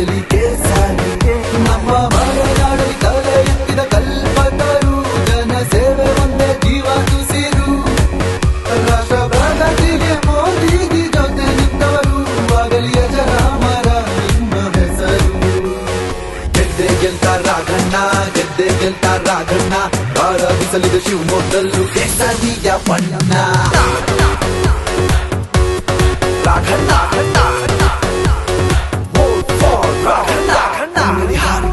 ಉಳಿಸಲಿಕ್ಕೆ ಸಾಲಿಗೆ ನಮ್ಮ ಮಲೆನಾಡು ತಲೆ ಎತ್ತಿದ ಜನ ಸೇವೆ ಒಂದೇ ಜೀವ ತುಸಿರು. ರಾಷ್ಟ್ರ ಜೊತೆ ನಿಂತವರು, ಬಾಗಲಿಯ ಜರಾಮರ ಹೆಸರು. ರಾಘಣ್ಣ, ಗೆದ್ದೆ ಗೆಲ್ತ ರಾಘಣ್ಣ. ಬಾಳ ಬಿಸಲಿದ ಶಿವಮೊಗ್ಗಲ್ಲೂ ಕೇಸರಿಯ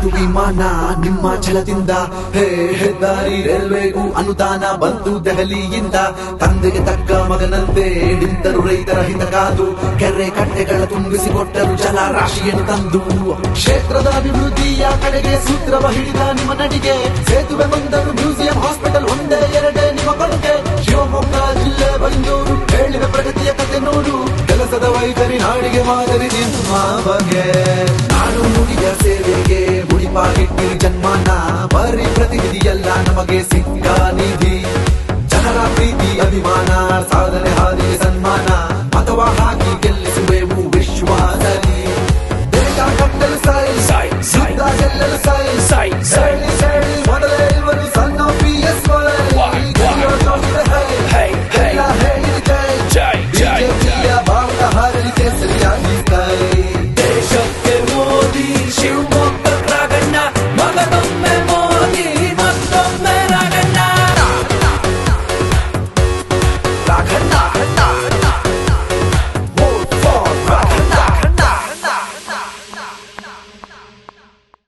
ಹಾರಿತು ವಿಮಾನ ನಿಮ್ಮ ಛಲದಿಂದ. ಹೇ ಹೆದ್ದಾರಿ ರೈಲ್ವೆಗೂ ಅನುದಾನ ಬಂತು ದೆಹಲಿಯಿಂದ. ತಂದೆಗೆ ತಕ್ಕ ಮಗನಂತೆ ನಿಂತರು ರೈತರ ಹಿತ ಕಾದು. ಕೆರೆ ಕಟ್ಟೆಗಳ ತುಂಬಿಸಿಕೊಟ್ಟರು ಜಲರಾಶಿಯನ್ನು ತಂದು. ಕ್ಷೇತ್ರದ ಅಭಿವೃದ್ಧಿಯ ಕಡೆಗೆ ಸೂತ್ರವ ಹಿಡಿದ ನಿಮ್ಮ ನಡಿಗೆ. ಸೇತುವೆ ಬಂದರು ಮ್ಯೂಸಿಯಂ ಹಾಸ್ಪಿಟಲ್ ಒಂದೇ, ಎರಡೇ ನಿಮ್ಮ ಕೊಡುಗೆ. ಶಿವಮೊಗ್ಗ ಜಿಲ್ಲೆ ಬಂದೂರು, ಹೇಳಿದ ಪ್ರಗತಿಯ ಕತೆ ನೋಡು. ಕೆಲಸದ ವೈಖರಿ ನಾಡಿಗೆ ಮಾದರಿ ನಿಮ್ಮ ಬಗೆ. ನಾಡು ನುಡಿಯ ಸೇವೆಗೆ